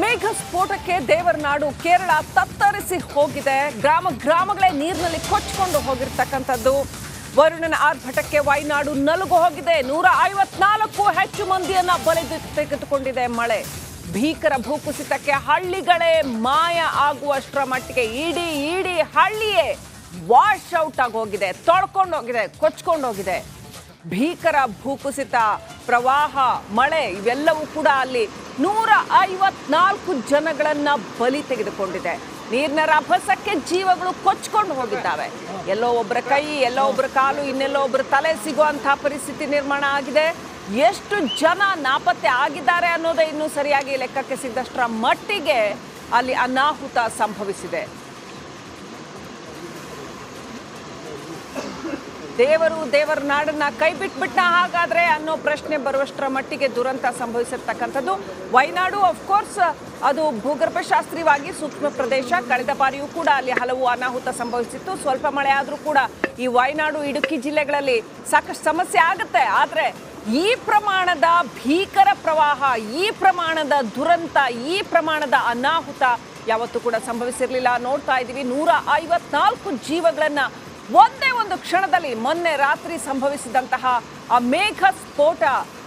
ಮೇಘ ಸ್ಫೋಟಕ್ಕೆ ದೇವರನಾಡು ಕೇರಳ ತತ್ತರಿಸಿ ಹೋಗಿದೆ. ಗ್ರಾಮ ಗ್ರಾಮಗಳೇ ನೀರಿನಲ್ಲಿ ಕೊಚ್ಕೊಂಡು ಹೋಗಿರ್ತಕ್ಕಂಥದ್ದು. ವರುಣನ ಆರ್ಭಟಕ್ಕೆ ವೈನಾಡು ನಲುಗು ಹೋಗಿದೆ. ನೂರ ಐವತ್ನಾಲ್ಕು ಹೆಚ್ಚು ಮಂದಿಯನ್ನ ಬಲಿ ತೆಗೆದುಕೊಂಡಿದೆ ಮಳೆ. ಭೀಕರ ಭೂಕುಸಿತಕ್ಕೆ ಹಳ್ಳಿಗಳೇ ಮಾಯ ಆಗುವಷ್ಟರ ಮಟ್ಟಿಗೆ ಇಡೀ ಇಡೀ ಹಳ್ಳಿಯೇ ವಾಶ್ ಔಟ್ ಆಗಿ ಹೋಗಿದೆ ತೊಳ್ಕೊಂಡು ಹೋಗಿದೆ, ಕೊಚ್ಕೊಂಡು ಹೋಗಿದೆ. ಭೀಕರ ಭೂಕುಸಿತ. ಪ್ರವಾಹ, ಮಳೆ ಇವೆಲ್ಲವೂ ಕೂಡ ಅಲ್ಲಿ ನೂರ ಐವತ್ನಾಲ್ಕು ಜನಗಳನ್ನ ಬಲಿ ತೆಗೆದುಕೊಂಡಿದೆ. ನೀರಿನ ರಭಸಕ್ಕೆ ಜೀವಗಳು ಕೊಚ್ಕೊಂಡು ಹೋಗಿದ್ದಾವೆ. ಎಲ್ಲೋ ಒಬ್ಬರ ಕೈ, ಎಲ್ಲೋ ಒಬ್ಬರ ಕಾಲು, ಇನ್ನೆಲ್ಲೋ ಒಬ್ಬರ ತಲೆ ಸಿಗುವಂತಹ ಪರಿಸ್ಥಿತಿ ನಿರ್ಮಾಣ ಆಗಿದೆ. ಎಷ್ಟು ಜನ ನಾಪತ್ತೆ ಆಗಿದ್ದಾರೆ ಅನ್ನೋದೇ ಇನ್ನೂ ಸರಿಯಾಗಿ ಲೆಕ್ಕಕ್ಕೆ ಸಿದ್ದಷ್ಟರ ಮಟ್ಟಿಗೆ ಅಲ್ಲಿ ಅನಾಹುತ ಸಂಭವಿಸಿದೆ. ದೇವರು ದೇವರ ನಾಡನ್ನ ಕೈ ಬಿಟ್ಬಿಟ್ಟ ಹಾಗಾದ್ರೆ ಅನ್ನೋ ಪ್ರಶ್ನೆ ಬರುವಷ್ಟರ ಮಟ್ಟಿಗೆ ದುರಂತ ಸಂಭವಿಸಿರ್ತಕ್ಕಂಥದ್ದು. ಆಫ್ ಕೋರ್ಸ್ ಅದು ಭೂಗರ್ಭಶಾಸ್ತ್ರೀಯವಾಗಿ ಸೂಕ್ಷ್ಮ ಪ್ರದೇಶ. ಕಳೆದ ಬಾರಿಯೂ ಕೂಡ ಅಲ್ಲಿ ಹಲವು ಅನಾಹುತ ಸಂಭವಿಸಿತ್ತು. ಸ್ವಲ್ಪ ಮಳೆ ಆದರೂ ಕೂಡ ಈ ವಯನಾಡು ಇಡುಕಿ ಜಿಲ್ಲೆಗಳಲ್ಲಿ ಸಾಕಷ್ಟು ಸಮಸ್ಯೆ ಆಗುತ್ತೆ. ಆದರೆ ಈ ಪ್ರಮಾಣದ ಭೀಕರ ಪ್ರವಾಹ, ಈ ಪ್ರಮಾಣದ ದುರಂತ, ಈ ಪ್ರಮಾಣದ ಅನಾಹುತ ಯಾವತ್ತೂ ಕೂಡ ಸಂಭವಿಸಿರಲಿಲ್ಲ. ನೋಡ್ತಾ ಇದ್ದೀವಿ, ನೂರ ಐವತ್ನಾಲ್ಕು ಜೀವಗಳನ್ನ ಒಂದೇ ಒಂದು ಕ್ಷಣದಲ್ಲಿ ಮೊನ್ನೆ ರಾತ್ರಿ ಸಂಭವಿಸಿದಂತಹ ಆ ಮೇಘ ಸ್ಫೋಟ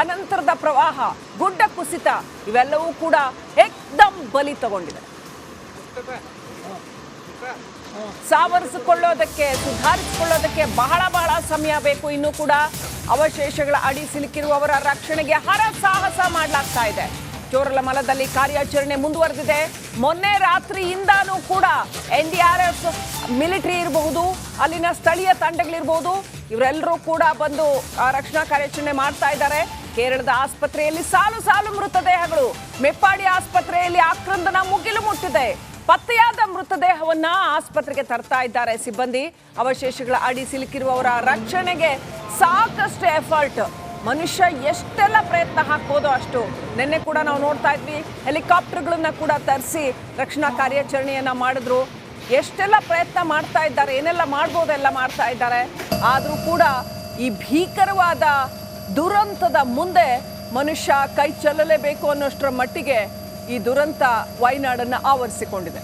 ಅನಂತರದ ಪ್ರವಾಹ, ಗುಡ್ಡ ಕುಸಿತ, ಇವೆಲ್ಲವೂ ಕೂಡ ಏಕ್ದಮ್ ಬಲಿ ತಗೊಂಡಿದೆ. ಸಾವರಿಸಿಕೊಳ್ಳೋದಕ್ಕೆ, ಸುಧಾರಿಸಿಕೊಳ್ಳೋದಕ್ಕೆ ಬಹಳ ಬಹಳ ಸಮಯ ಬೇಕು. ಇನ್ನೂ ಕೂಡ ಅವಶೇಷಗಳ ಅಡಿ ಸಿಲುಕಿರುವವರ ರಕ್ಷಣೆಗೆ ಹರಸಾಹಸ ಮಾಡಲಾಗ್ತಾ ಇದೆ. ಚೋರಲಮಲದಲ್ಲಿ ಕಾರ್ಯಾಚರಣೆ ಮುಂದುವರೆದಿದೆ. ಮೊನ್ನೆ ರಾತ್ರಿಯಿಂದಾನೂ ಕೂಡ N D R F military ಇರಬಹುದು, ಅಲ್ಲಿನ ಸ್ಥಳೀಯ ತಂಡಗಳಿರ್ಬಹುದು. ಇವರೆಲ್ಲರೂ ಕೂಡ ಬಂದು ರಕ್ಷಣಾ ಕಾರ್ಯಾಚರಣೆ ಮಾಡ್ತಾ ಇದ್ದಾರೆ. ಕೇರಳದ ಆಸ್ಪತ್ರೆಯಲ್ಲಿ ಸಾಲು ಸಾಲು ಮೃತದೇಹಗಳು. ಮೆಪ್ಪಾಡಿ ಆಸ್ಪತ್ರೆಯಲ್ಲಿ ಆಕ್ರಂದನ ಮುಗಿಲು ಮುಟ್ಟಿದೆ. ಪತ್ತೆಯಾದ ಮೃತದೇಹವನ್ನ ಆಸ್ಪತ್ರೆಗೆ ತರ್ತಾ ಇದ್ದಾರೆ ಸಿಬ್ಬಂದಿ. ಅವಶೇಷಗಳ ಅಡಿ ಸಿಲುಕಿರುವವರ ರಕ್ಷಣೆಗೆ ಸಾಕಷ್ಟು ಎಫರ್ಟ್. ಮನುಷ್ಯ ಎಷ್ಟೆಲ್ಲ ಪ್ರಯತ್ನ ಹಾಕ್ಬೋದು ಅಷ್ಟು. ನಿನ್ನೆ ಕೂಡ ನಾವು ನೋಡ್ತಾ ಇದ್ವಿ, ಹೆಲಿಕಾಪ್ಟರ್ಗಳನ್ನ ಕೂಡ ತರಿಸಿ ರಕ್ಷಣಾ ಕಾರ್ಯಾಚರಣೆಯನ್ನು ಮಾಡಿದ್ರು. ಎಷ್ಟೆಲ್ಲ ಪ್ರಯತ್ನ ಮಾಡ್ತಾ ಇದ್ದಾರೆ, ಏನೆಲ್ಲ ಮಾಡ್ಬೋದೆಲ್ಲ ಮಾಡ್ತಾ ಇದ್ದಾರೆ. ಆದರೂ ಕೂಡ ಈ ಭೀಕರವಾದ ದುರಂತದ ಮುಂದೆ ಮನುಷ್ಯ ಕೈ ಚೆಲ್ಲಲೇಬೇಕು ಅನ್ನೋಷ್ಟರ ಮಟ್ಟಿಗೆ ಈ ದುರಂತ ವಯನಾಡನ್ನು ಆವರಿಸಿಕೊಂಡಿದೆ.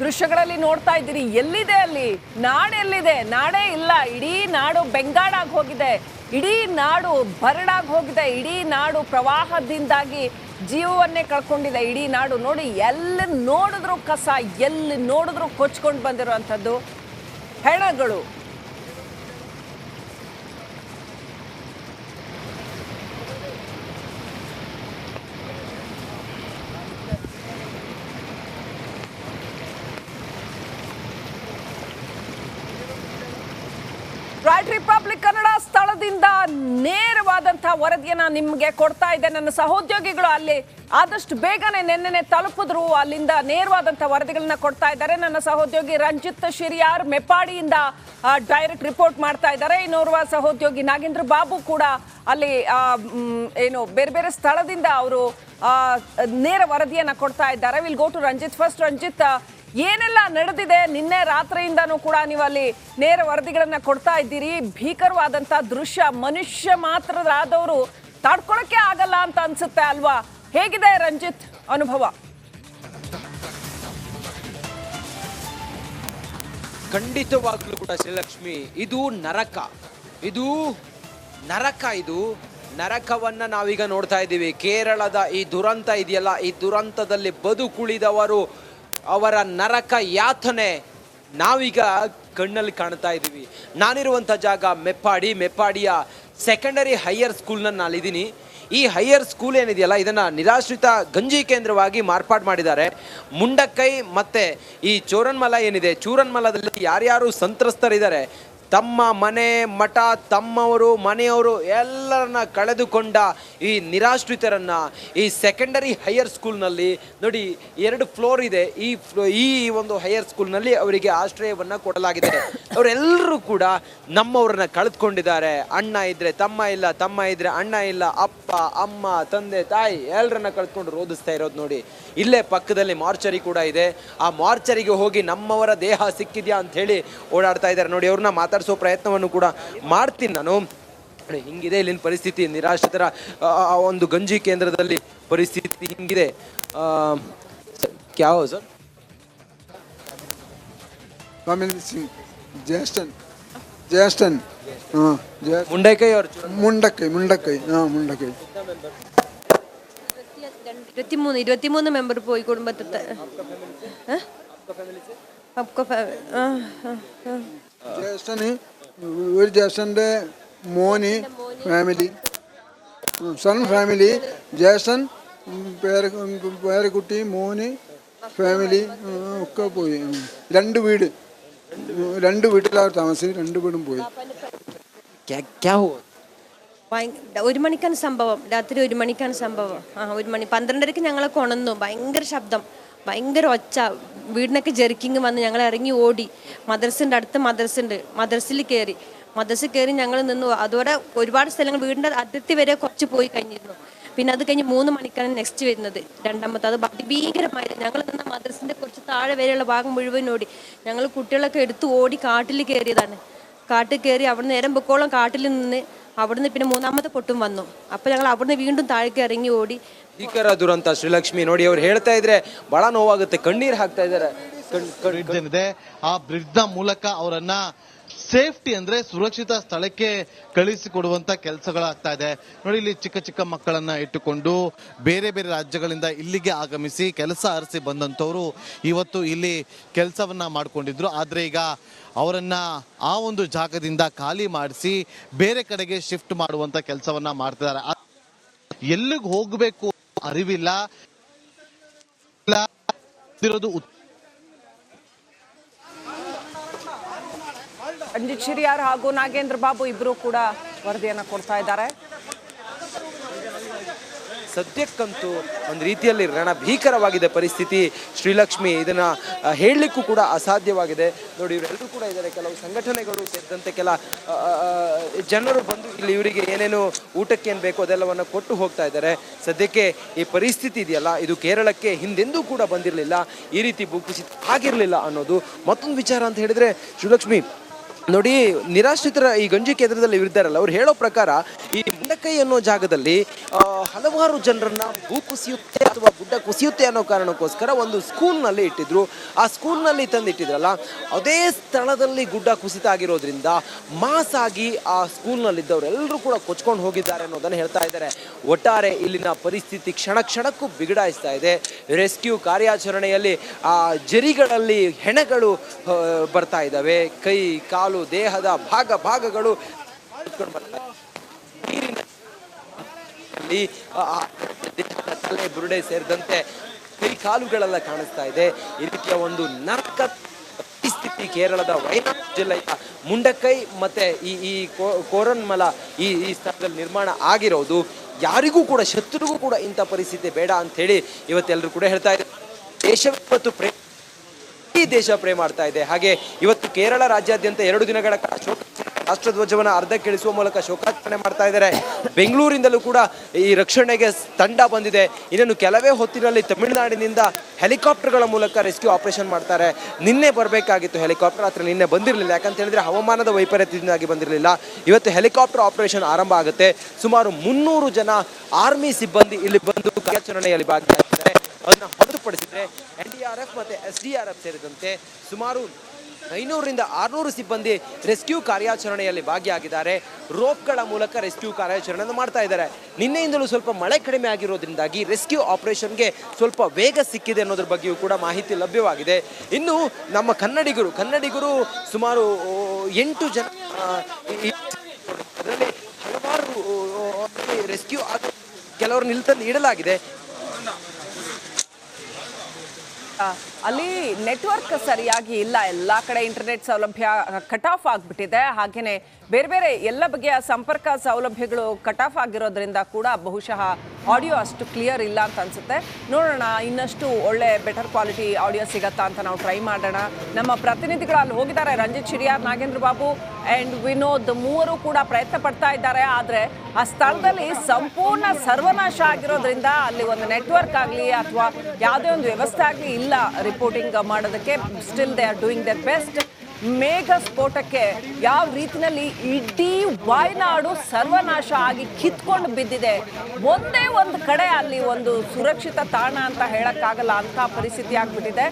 ದೃಶ್ಯಗಳಲ್ಲಿ ನೋಡ್ತಾ ಇದ್ದೀರಿ. ಎಲ್ಲಿದೆ ಅಲ್ಲಿ? ನಾಡೆಲ್ಲಿದೆ ನಾಡೇ ಇಲ್ಲ. ಇಡೀ ನಾಡು ಬೆಂಗಾಡಾಗಿ ಹೋಗಿದೆ. ಇಡೀ ನಾಡು ಬರಡಾಗಿ ಹೋಗಿದೆ. ಇಡೀ ನಾಡು ಪ್ರವಾಹದಿಂದಾಗಿ ಜೀವವನ್ನೇ ಕಳ್ಕೊಂಡಿದೆ. ಇಡೀ ನಾಡು ನೋಡಿ, ಎಲ್ಲಿ ನೋಡಿದ್ರು ಕಸ, ಎಲ್ಲಿ ನೋಡಿದ್ರು ಕೊಚ್ಕೊಂಡು ಬಂದಿರುವಂಥದ್ದು ಹೆಣಗಳು ರೈಟ್ ರಿಪಬ್ಲಿಕ್ ಕನ್ನಡ ಸ್ಥಳದಿಂದ ನೇರವಾದಂತಹ ವರದಿಯನ್ನ ನಿಮಗೆ ಕೊಡ್ತಾ ಇದೆ ನನ್ನ ಸಹೋದ್ಯೋಗಿಗಳು ಅಲ್ಲಿ ಆದಷ್ಟು ಬೇಗನೆ ನಿನ್ನೆ ತಲುಪಿದ್ರು. ಅಲ್ಲಿಂದ ನೇರವಾದಂತಹ ವರದಿಗಳನ್ನ ಕೊಡ್ತಾ ಇದ್ದಾರೆ. ನನ್ನ ಸಹೋದ್ಯೋಗಿ ರಂಜಿತ್ ಶಿರಿಯಾರ್ ಮೆಪ್ಪಾಡಿಯಿಂದ ಡೈರೆಕ್ಟ್ ರಿಪೋರ್ಟ್ ಮಾಡ್ತಾ ಇದ್ದಾರೆ. ಇನ್ನೋರ್ವ ಸಹೋದ್ಯೋಗಿ ನಾಗೇಂದ್ರ ಬಾಬು ಕೂಡ ಅಲ್ಲಿ ಏನು, ಬೇರೆ ಬೇರೆ ಸ್ಥಳದಿಂದ ಅವರು ನೇರ ವರದಿಯನ್ನ ಕೊಡ್ತಾ ಇದ್ದಾರೆ. Will go to Ranjith first Ranjith ಏನೆಲ್ಲ ನಡೆದಿದೆ? ನಿನ್ನೆ ರಾತ್ರಿಯಿಂದನೂ ಕೂಡ ನೀವು ಅಲ್ಲಿ ನೇರ ವರದಿಗಳನ್ನ ಕೊಡ್ತಾ ಇದ್ದೀರಿ. ಭೀಕರವಾದಂತ ದೃಶ್ಯ, ಮನುಷ್ಯ ಮಾತ್ರರಾದವರು ತಡ್ಕೊಳಕ್ಕೆ ಆಗಲ್ಲ ಅಂತ ಅನ್ಸುತ್ತೆ ಅಲ್ವಾ? ಹೇಗಿದೆ ರಂಜಿತ್ ಅನುಭವ? ಖಂಡಿತವಾಗ್ಲೂ ಕೂಡ ಶ್ರೀಲಕ್ಷ್ಮಿ ಇದು ನರಕ. ಇದು ನರಕ ಇದು. ನರಕವನ್ನ ನಾವೀಗ ನೋಡ್ತಾ ಇದ್ದೀವಿ. ಕೇರಳದ ಈ ದುರಂತ ಇದೆಯಲ್ಲ, ಈ ದುರಂತದಲ್ಲಿ ಬದುಕುಳಿದವರು ಅವರ ನರಕ ಯಾತನೆ ನಾವೀಗ ಕಣ್ಣಲ್ಲಿ ಕಾಣ್ತಾ ಇದ್ದೀವಿ. ನಾನಿರುವಂಥ ಜಾಗ ಮೆಪ್ಪಾಡಿ, ಮೆಪ್ಪಾಡಿಯ ಸೆಕೆಂಡರಿ ಹೈಯರ್ ಸ್ಕೂಲ್ನ ನಾನಿದ್ದೀನಿ. ಈ ಹೈಯರ್ ಸ್ಕೂಲ್ ಏನಿದೆಯಲ್ಲ, ಇದನ್ನು ನಿರಾಶ್ರಿತ ಗಂಜಿ ಕೇಂದ್ರವಾಗಿ ಮಾರ್ಪಾಡು ಮಾಡಿದ್ದಾರೆ. ಮುಂಡಕ್ಕೈ ಮತ್ತು ಈ ಚೋರನ್ಮಲ ಏನಿದೆ, ಚೂರನ್ಮಲದಲ್ಲಿ ಯಾರ್ಯಾರು ಸಂತ್ರಸ್ತರಿದ್ದಾರೆ ತಮ್ಮ ಮನೆ, ಮಠ, ತಮ್ಮವರು, ಮನೆಯವರು ಎಲ್ಲರನ್ನ ಕಳೆದುಕೊಂಡ ಈ ನಿರಾಶ್ರಿತರನ್ನ ಈ ಸೆಕೆಂಡರಿ ಹೈಯರ್ ಸ್ಕೂಲ್ನಲ್ಲಿ ನೋಡಿ ಎರಡು ಫ್ಲೋರ್ ಇದೆ. ಈ ಫ್ಲೋ ಈ ಒಂದು ಹೈಯರ್ ಸ್ಕೂಲ್ನಲ್ಲಿ ಅವರಿಗೆ ಆಶ್ರಯವನ್ನು ಕೊಡಲಾಗಿದೆ. ಅವರೆಲ್ಲರೂ ಕೂಡ ನಮ್ಮವ್ರನ್ನ ಕಳೆದುಕೊಂಡಿದ್ದಾರೆ. ಅಣ್ಣ ಇದ್ರೆ ತಮ್ಮ ಇಲ್ಲ, ತಮ್ಮ ಇದ್ರೆ ಅಣ್ಣ ಇಲ್ಲ, ಅಪ್ಪ, ಅಮ್ಮ, ತಂದೆ, ತಾಯಿ ಎಲ್ಲರನ್ನ ಕಳೆದುಕೊಂಡು ರೋಧಿಸ್ತಾ ಇರೋದು ನೋಡಿ. ಇಲ್ಲೇ ಪಕ್ಕದಲ್ಲಿ ಮಾರ್ಚರಿ ಕೂಡ ಇದೆ. ಆ ಮಾರ್ಚರಿಗೆ ಹೋಗಿ ನಮ್ಮವರ ದೇಹ ಸಿಕ್ಕಿದ್ಯಾ ಅಂತ ಹೇಳಿ ಓಡಾಡ್ತಾ ಇದ್ದಾರೆ. ನೋಡಿ, ಅವ್ರನ್ನ ಮಾತಾಡಿಸೋ ಪ್ರಯತ್ನವನ್ನು ಕೂಡ ಮಾಡ್ತೀನಿ ನಾನು ನೋಡಿ, ಹಿಂಗಿದೆ ಇಲ್ಲಿನ ಪರಿಸ್ಥಿತಿ ನಿರಾಶ್ರಿತರ ಆ, ಆ ಒಂದು ಗಂಜಿ ಕೇಂದ್ರದಲ್ಲಿ ಪರಿಸ್ಥಿತಿ ಹಿಂಗಿದೆ ಆ, ಸ- ಕ್ಯಾವ ಸರ್ ಕಮಿಲ್ ಸಿಂಗ್ ಜ್ಯೇಷ್ಠನ್ ಜ್ಯೇಷ್ಠನ್ ಹಾಂ ಜಯ ಮುಂಡೈಕೈ ಅವ್ರ ಮುಂಡಕ್ಕೈ ಮುಂಡಕ್ಕೈ ಹಾಂ ಮುಂಡಕ್ಕೈ ഇരുപത്തിമൂന്ന് ഇരുപത്തിമൂന്ന് മെമ്പർ പോയി കുടുംബത്തെ ജേസന് ഒരു ജേസന്റെ മോന് ഫാമിലി സൺ ഫാമിലി ജേസൻ പേര പേരക്കുട്ടി മോന് ഫാമിലി ഒക്കെ പോയി. രണ്ട് വീട്. രണ്ട് വീട്ടിലാണ് താമസിച്ചത് രണ്ട് വീടും പോയി. ഒരു മണിക്കാണ് സംഭവം. രാത്രി ഒരു മണിക്കാണ് സംഭവം. ആ ഒരു മണി പന്ത്രണ്ടരക്ക് ഞങ്ങളെ കൊണന്നു. ഭയങ്കര ശബ്ദം. ഭയങ്കര ഒച്ച. വീടിനൊക്കെ ജെറിക്കിങ് വന്ന് ഞങ്ങൾ ഇറങ്ങി ഓടി. മദർസിന്റെ അടുത്ത് മദർസുണ്ട് മദർസിൽ കയറി മദർസിൽ കയറി ഞങ്ങൾ നിന്നു. അതോടെ ഒരുപാട് സ്ഥലങ്ങൾ വീടിന്റെ അതിർത്തി വരെ കുറച്ച് പോയി കഴിഞ്ഞിരുന്നു. പിന്നെ അത് കഴിഞ്ഞ് മൂന്ന് മണിക്കാണ് നെക്സ്റ്റ് വരുന്നത്. രണ്ടാമത്തെ അത് അതിഭീകരമായിരുന്നു ഞങ്ങൾ നിന്ന മദർസിന്റെ കുറച്ച് താഴെ വരെയുള്ള ഭാഗം മുഴുവൻ ഓടി. ഞങ്ങൾ കുട്ടികളൊക്കെ എടുത്ത് ഓടി കാട്ടിൽ കയറിയതാണ് കാട്ടിൽ കയറി അവിടെ നേരം പൊക്കോളം കാട്ടിൽ നിന്ന് അവിടുന്ന് പിന്നെ മൂന്നാമത്തെ പൊട്ടും വന്നു അപ്പൊ ഞങ്ങൾ അവിടുന്ന് വീണ്ടും താഴേക്ക് ഇറങ്ങി ഓടി ಭೀಕರ ದುರಂತ ಶ್ರೀಲಕ್ಷ್ಮಿ ನೋಡಿ ಅವ್ರು ಹೇಳ್ತಾ ಇದ್ರೆ ಬಹಳ ನೋವಾಗುತ್ತೆ ಕಣ್ಣೀರ್ ಹಾಕ್ತಾ ಇದ್ದಾರೆ ಕಣ್- ಕಣ್- ಬ್ರಿಡ್ಜ್ ಏನಿದೆ ಆ ಬ್ರಿಡ್ಜ್ ನ ಮೂಲಕ ಅವರನ್ನ ಸೇಫ್ಟಿ ಅಂದ್ರೆ ಸುರಕ್ಷಿತ ಸ್ಥಳಕ್ಕೆ ಕಳಿಸಿಕೊಡುವಂತ ಕೆಲಸಗಳಾಗ್ತಾ ಇದೆ ನೋಡಿ ಇಲ್ಲಿ ಚಿಕ್ಕ ಚಿಕ್ಕ ಮಕ್ಕಳನ್ನ ಇಟ್ಟುಕೊಂಡು ಬೇರೆ ಬೇರೆ ರಾಜ್ಯಗಳಿಂದ ಇಲ್ಲಿಗೆ ಆಗಮಿಸಿ ಕೆಲಸ ಅರಸಿ ಬಂದಂತವರು ಇವತ್ತು ಇಲ್ಲಿ ಕೆಲಸವನ್ನ ಮಾಡ್ಕೊಂಡಿದ್ರು ಆದ್ರೆ ಈಗ ಅವರನ್ನ ಆ ಒಂದು ಜಾಗದಿಂದ ಖಾಲಿ ಮಾಡಿಸಿ ಬೇರೆ ಕಡೆಗೆ ಶಿಫ್ಟ್ ಮಾಡುವಂತ ಕೆಲಸವನ್ನ ಮಾಡ್ತಿದ್ದಾರೆ. ಎಲ್ಲಿಗೆ ಹೋಗಬೇಕು ಅರಿವಿಲ್ಲ. ರಂಜಿತ್ ಶಿರಿಯಾರ್ ಹಾಗೂ ನಾಗೇಂದ್ರ ಬಾಬು ಇಬ್ಬರು ಕೂಡ ವರದಿಯನ್ನ ಕೊಡ್ತಾ ಇದ್ದಾರೆ. ಸದ್ಯಕ್ಕಂತೂ ಒಂದು ರೀತಿಯಲ್ಲಿ ರಣಭೀಕರವಾಗಿದೆ ಪರಿಸ್ಥಿತಿ. ಶ್ರೀಲಕ್ಷ್ಮಿ ಇದನ್ನ ಹೇಳಲಿಕ್ಕೂ ಕೂಡ ಅಸಾಧ್ಯವಾಗಿದೆ. ನೋಡಿ, ಇವರೆಲ್ಲರೂ ಕೂಡ ಇದ್ದಾರೆ. ಕೆಲವು ಸಂಘಟನೆಗಳು ಸೇರಿದಂತೆ ಕೆಲ ಜನರು ಬಂದು ಇಲ್ಲಿ ಇವರಿಗೆ ಏನೇನು ಊಟಕ್ಕೆ ಏನು ಬೇಕೋ ಅದೆಲ್ಲವನ್ನು ಕೊಟ್ಟು ಹೋಗ್ತಾ ಇದ್ದಾರೆ. ಸದ್ಯಕ್ಕೆ ಈ ಪರಿಸ್ಥಿತಿ ಇದೆಯಲ್ಲ, ಇದು ಕೇರಳಕ್ಕೆ ಹಿಂದೆಂದೂ ಕೂಡ ಬಂದಿರಲಿಲ್ಲ. ಈ ರೀತಿ ಭೂಕುಸಿತ ಆಗಿರಲಿಲ್ಲ ಅನ್ನೋದು ಮತ್ತೊಂದು ವಿಚಾರ ಅಂತ ಹೇಳಿದರೆ, ಶ್ರೀಲಕ್ಷ್ಮಿ ನೋಡಿ, ನಿರಾಶ್ರಿತರ ಈ ಗಂಜಿ ಕೇಂದ್ರದಲ್ಲಿ ಇರ್ತಾರಲ್ಲ, ಅವ್ರು ಹೇಳೋ ಪ್ರಕಾರ ಈ ಮುಂಡಕೈ ಅನ್ನೋ ಜಾಗದಲ್ಲಿ ಹಲವಾರು ಜನರನ್ನ ಭೂ ಕುಸಿಯುತ್ತೆ ಅಥವಾ ಗುಡ್ಡ ಕುಸಿಯುತ್ತೆ ಅನ್ನೋ ಕಾರಣಕ್ಕೋಸ್ಕರ ಒಂದು ಸ್ಕೂಲ್ನಲ್ಲಿ ಇಟ್ಟಿದ್ರು. ಆ ಸ್ಕೂಲ್ನಲ್ಲಿ ತಂದಿಟ್ಟಿದ್ರಲ್ಲ, ಅದೇ ಸ್ಥಳದಲ್ಲಿ ಗುಡ್ಡ ಕುಸಿತ ಆಗಿರೋದ್ರಿಂದ ಮಾಸ್ ಆಗಿ ಆ ಸ್ಕೂಲ್ನಲ್ಲಿದ್ದವರೆಲ್ಲರೂ ಕೂಡ ಕೊಚ್ಕೊಂಡು ಹೋಗಿದ್ದಾರೆ ಅನ್ನೋದನ್ನು ಹೇಳ್ತಾ ಇದ್ದಾರೆ. ಒಟ್ಟಾರೆ ಇಲ್ಲಿನ ಪರಿಸ್ಥಿತಿ ಕ್ಷಣ ಕ್ಷಣಕ್ಕೂ ಬಿಗಡಾಯಿಸ್ತಾ ಇದೆ. ರೆಸ್ಕ್ಯೂ ಕಾರ್ಯಾಚರಣೆಯಲ್ಲಿ ಆ ಜರಿಗಳಲ್ಲಿ ಹೆಣಗಳು ಬರ್ತಾ ಇದ್ದಾವೆ. ಕೈ, ಕಾಲು ದೇಹದ ಭಾಗ ಭಾಗಗಳು ತಲೆ ಬುರುಡೆ ಸೇರಿದಂತೆ ಕೈ ಕಾಲುಗಳೆಲ್ಲ ಕಾಣಿಸ್ತಾ ಇದೆ. ಈ ರೀತಿಯ ಒಂದು ನರಕ ಪರಿಸ್ಥಿತಿ ಕೇರಳದ ವಯನಾಡ್ ಜಿಲ್ಲೆಯ ಮುಂಡಕೈ ಮತ್ತೆ ಈ ಈ ಕೋರನ್ಮಲ ಈ ಈ ಸ್ಥಳದಲ್ಲಿ ನಿರ್ಮಾಣ ಆಗಿರೋದು. ಯಾರಿಗೂ ಕೂಡ, ಶತ್ರುಗೂ ಕೂಡ ಇಂಥ ಪರಿಸ್ಥಿತಿ ಬೇಡ ಅಂತ ಹೇಳಿ ಇವತ್ತೆಲ್ಲರೂ ಕೂಡ ಹೇಳ್ತಾ ಇದ್ದಾರೆ. ದೇಶವತ್ತು ಪ್ರೇಮ ಇಡೀ ದೇಶ ಪ್ರೇ ಮಾಡ್ತಾ ಇದೆ. ಹಾಗೆ ಇವತ್ತು ಕೇರಳ ರಾಜ್ಯಾದ್ಯಂತ ಎರಡು ದಿನಗಳ ಕಾಲ ಶೋಕ ಅರ್ಧ ಅರ್ಧಕ್ಕಿಳಿಸುವ ಮೂಲಕ ಶೋಕಾಚರಣೆ ಮಾಡ್ತಾ ಇದ್ದಾರೆ. ಬೆಂಗಳೂರಿಂದಲೂ ಕೂಡ ಈ ರಕ್ಷಣೆಗೆ ತಂಡ ಬಂದಿದೆ. ಇನ್ನೇನು ಕೆಲವೇ ಹೊತ್ತಿನಲ್ಲಿ ತಮಿಳುನಾಡಿನಿಂದ ಹೆಲಿಕಾಪ್ಟರ್ಗಳ ಮೂಲಕ ರೆಸ್ಕ್ಯೂ ಆಪರೇಷನ್ ಮಾಡ್ತಾರೆ. ನಿನ್ನೆ ಬರಬೇಕಾಗಿತ್ತು ಹೆಲಿಕಾಪ್ಟರ್, ಆದರೆ ನಿನ್ನೆ ಬಂದಿರಲಿಲ್ಲ. ಯಾಕಂತ ಹೇಳಿದ್ರೆ ಹವಾಮಾನದ ವೈಪರೀತ್ಯದಿಂದಾಗಿ ಬಂದಿರಲಿಲ್ಲ. ಇವತ್ತು ಹೆಲಿಕಾಪ್ಟರ್ ಆಪರೇಷನ್ ಆರಂಭ ಆಗುತ್ತೆ. ಸುಮಾರು ಮುನ್ನೂರು ಜನ ಆರ್ಮಿ ಸಿಬ್ಬಂದಿ ಇಲ್ಲಿ ಬಂದು ಕಾರ್ಯಾಚರಣೆಯಲ್ಲಿ ಭಾಗಿಯಾಗಿದ್ದಾರೆ. ಅದನ್ನ ಹೊರತುಪಡಿಸಿದ್ರೆ ಎನ್ ಡಿ ಆರ್ ಎಫ್ ಮತ್ತೆ ಎಸ್ ಡಿ ಆರ್ ಎಫ್ ಸೇರಿದಂತೆ ಸುಮಾರು ಐನೂರರಿಂದ ಆರುನೂರು ಸಿಬ್ಬಂದಿ ರೆಸ್ಕ್ಯೂ ಕಾರ್ಯಾಚರಣೆಯಲ್ಲಿ ಭಾಗಿಯಾಗಿದ್ದಾರೆ. ರೋಪ್ಗಳ ಮೂಲಕ ರೆಸ್ಕ್ಯೂ ಕಾರ್ಯಾಚರಣೆಯನ್ನು ಮಾಡ್ತಾ ಇದ್ದಾರೆ. ನಿನ್ನೆಯಿಂದಲೂ ಸ್ವಲ್ಪ ಮಳೆ ಕಡಿಮೆ ಆಗಿರೋದ್ರಿಂದಾಗಿ ರೆಸ್ಕ್ಯೂ ಆಪರೇಷನ್ಗೆ ಸ್ವಲ್ಪ ವೇಗ ಸಿಕ್ಕಿದೆ ಅನ್ನೋದ್ರ ಬಗ್ಗೆಯೂ ಕೂಡ ಮಾಹಿತಿ ಲಭ್ಯವಾಗಿದೆ. ಇನ್ನು ನಮ್ಮ ಕನ್ನಡಿಗರು ಕನ್ನಡಿಗರು ಸುಮಾರು ಎಂಟು ಜನ ಅದರಲ್ಲಿ ಹಲವಾರು ರೆಸ್ಕ್ಯೂ ಕೆಲವರು ತಂದು ಇಡಲಾಗಿದೆ ಆ, ಅಲ್ಲಿ ನೆಟ್ವರ್ಕ್ ಸರಿಯಾಗಿ ಇಲ್ಲ. ಎಲ್ಲ ಕಡೆ ಇಂಟರ್ನೆಟ್ ಸೌಲಭ್ಯ ಕಟ್ ಆಫ್ ಆಗಿಬಿಟ್ಟಿದೆ. ಹಾಗೆಯೇ ಬೇರೆ ಬೇರೆ ಎಲ್ಲ ಬಗೆಯ ಸಂಪರ್ಕ ಸೌಲಭ್ಯಗಳು ಕಟ್ ಆಫ್ ಆಗಿರೋದ್ರಿಂದ ಕೂಡ ಬಹುಶಃ ಆಡಿಯೋ ಅಷ್ಟು ಕ್ಲಿಯರ್ ಇಲ್ಲ ಅಂತ ಅನ್ಸುತ್ತೆ. ನೋಡೋಣ, ಇನ್ನಷ್ಟು ಒಳ್ಳೆ ಬೆಟರ್ ಕ್ವಾಲಿಟಿ ಆಡಿಯೋ ಸಿಗತ್ತಾ ಅಂತ ನಾವು ಟ್ರೈ ಮಾಡೋಣ. ನಮ್ಮ ಪ್ರತಿನಿಧಿಗಳು ಅಲ್ಲಿ ಹೋಗಿದ್ದಾರೆ. ರಂಜಿತ್ ಶಿರಿಯಾರ್, ನಾಗೇಂದ್ರ ಬಾಬು ಆ್ಯಂಡ್ ವಿನೋದ್ ಮೂವರು ಕೂಡ ಪ್ರಯತ್ನ ಪಡ್ತಾ ಇದ್ದಾರೆ. ಆದರೆ ಆ ಸ್ಥಳದಲ್ಲಿ ಸಂಪೂರ್ಣ ಸರ್ವನಾಶ ಆಗಿರೋದ್ರಿಂದ ಅಲ್ಲಿ ಒಂದು ನೆಟ್ವರ್ಕ್ ಆಗಲಿ ಅಥವಾ ಯಾವುದೇ ಒಂದು ವ್ಯವಸ್ಥೆ ಆಗಲಿ ಇಲ್ಲ ರಿಪೋರ್ಟಿಂಗ್ ಮಾಡೋದಕ್ಕೆ. Still they are doing their best ಮೇಘ ಸ್ಫೋಟಕ್ಕೆ ಯಾವ ರೀತಿಯಲ್ಲಿ ಇಡೀ ವಾಯ್ನಾಡು ಸರ್ವನಾಶ ಆಗಿ ಕಿತ್ಕೊಂಡು ಬಿದ್ದಿದೆ. ಒಂದೇ ಒಂದು ಕಡೆ ಅಲ್ಲಿ ಒಂದು ಸುರಕ್ಷಿತ ತಾಣ ಅಂತ ಹೇಳಕ್ಕಾಗಲ್ಲ ಅಂತ ಪರಿಸ್ಥಿತಿ ಆಗ್ಬಿಟ್ಟಿದೆ.